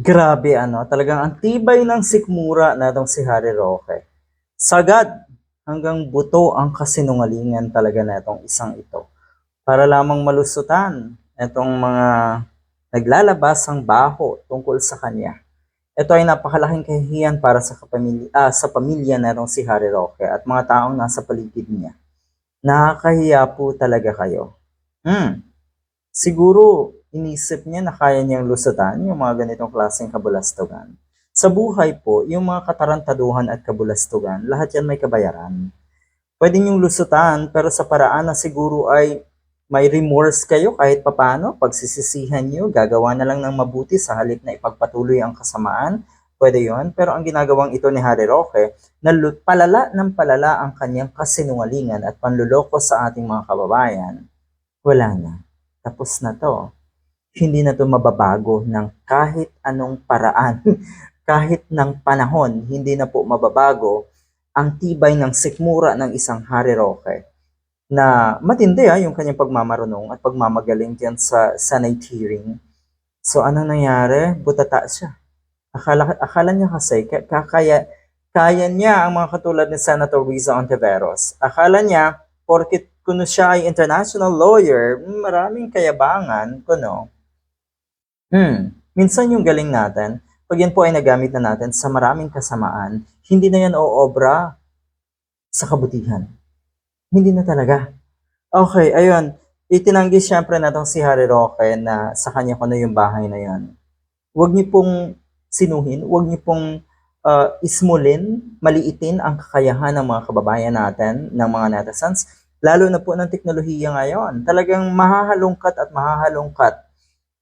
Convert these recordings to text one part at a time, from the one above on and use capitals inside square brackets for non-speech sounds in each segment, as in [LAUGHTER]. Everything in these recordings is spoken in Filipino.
Grabe ano, talagang ang tibay ng sikmura na itong si Harry Roque. Sagad hanggang buto ang kasinungalingan talaga na itong isang ito. Para lamang malusutan itong mga naglalabas ang baho tungkol sa kanya. Ito ay napakalaking kahihiyan para sa, kapamilya, ah, sa pamilya na itong si Harry Roque at mga taong nasa paligid niya. Nakakahiya po talaga kayo. Hmm, siguro inisip niya na kaya niyang lusutan yung mga ganitong klaseng kabulastugan. Sa buhay po, yung mga katarantaduhan at kabulastugan, lahat yan may kabayaran. Pwede niyong lusutan, pero sa paraan na siguro ay may remorse kayo kahit papano, pagsisisihan niyo, gagawa na lang ng mabuti sa halip na ipagpatuloy ang kasamaan, pwede yon Pero ang ginagawang ito ni Harry Roque, na palala ng palala ang kanyang kasinungalingan at panluloko sa ating mga kababayan, wala na. Tapos na to hindi na to mababago ng kahit anong paraan. [LAUGHS] kahit ng panahon, hindi na po mababago ang tibay ng sikmura ng isang Harry Roque na matindi ah, yung kanyang pagmamarunong at pagmamagaling diyan sa Senate hearing. So anong nangyari? Butata siya. Akala, akala niya kasi ka- kakaya, kaya niya ang mga katulad ni Senator Riza Ontiveros. Akala niya, porkit kuno siya ay international lawyer, maraming kayabangan, kuno. Hmm, minsan yung galing natin, pag yan po ay nagamit na natin sa maraming kasamaan, hindi na yan oobra sa kabutihan. Hindi na talaga. Okay, ayun. Itinanggi siyempre natong si Harry Roque na sa kanya ko na yung bahay na yan. Huwag niyo pong sinuhin, huwag niyo pong uh, ismulin, maliitin ang kakayahan ng mga kababayan natin, ng mga netizens, lalo na po ng teknolohiya ngayon. Talagang mahahalungkat at mahahalungkat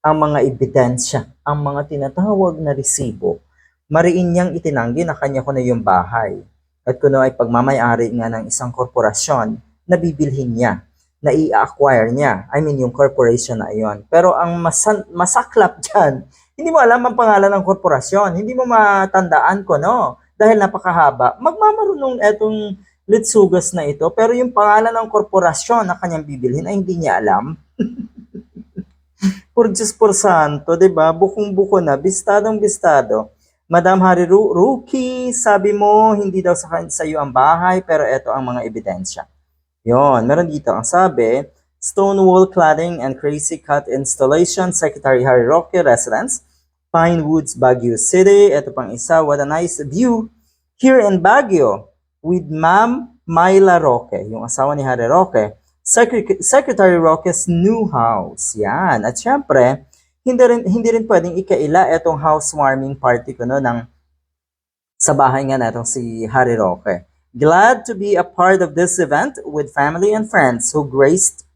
ang mga ebidensya, ang mga tinatawag na resibo. Mariin niyang itinanggi na kanya ko na yung bahay. At kuno ay pagmamayari nga ng isang korporasyon na bibilhin niya, na i-acquire niya. I mean, yung corporation na iyon. Pero ang masan- masaklap [LAUGHS] dyan, hindi mo alam ang pangalan ng korporasyon. Hindi mo matandaan ko, no? Dahil napakahaba. Magmamarunong etong litsugas na ito, pero yung pangalan ng korporasyon na kanyang bibilhin ay hindi niya alam. [LAUGHS] [LAUGHS] Por Diyos por santo, 'di ba? Bukong-buko na, bistadong bistado. Madam Harry Ru- Rookie, sabi mo hindi daw sa sa iyo ang bahay, pero ito ang mga ebidensya. 'Yon, meron dito ang sabi, stone wall cladding and crazy cut installation, Secretary Harry Roque residence, Pine Woods, Baguio City. Ito pang isa, what a nice view here in Baguio with Ma'am Myla Roque, yung asawa ni Harry Roque. Secre- Secretary Roque's new house. Yan. At syempre, hindi rin, hindi rin pwedeng ikaila itong housewarming party ko no, ng, sa bahay nga natong si Harry Roque. Glad to be a part of this event with family and friends who graced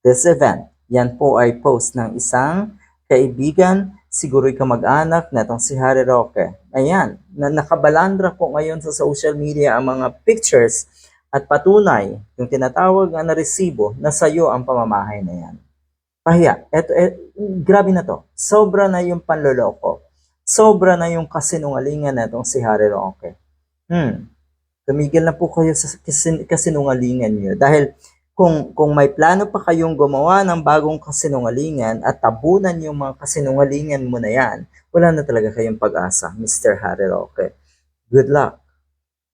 this event. Yan po ay post ng isang kaibigan, siguro kamag-anak netong si Harry Roque. Ayan, na nakabalandra po ngayon sa social media ang mga pictures at patunay, yung tinatawag na resibo na sa'yo ang pamamahay na yan. Pahiya, eto, et, grabe na to. Sobra na yung panloloko. Sobra na yung kasinungalingan na itong si Harry Roque. Hmm, tumigil na po kayo sa kasin, kasinungalingan niyo. Dahil kung, kung may plano pa kayong gumawa ng bagong kasinungalingan at tabunan yung mga kasinungalingan mo na yan, wala na talaga kayong pag-asa, Mr. Harry Roque. Good luck.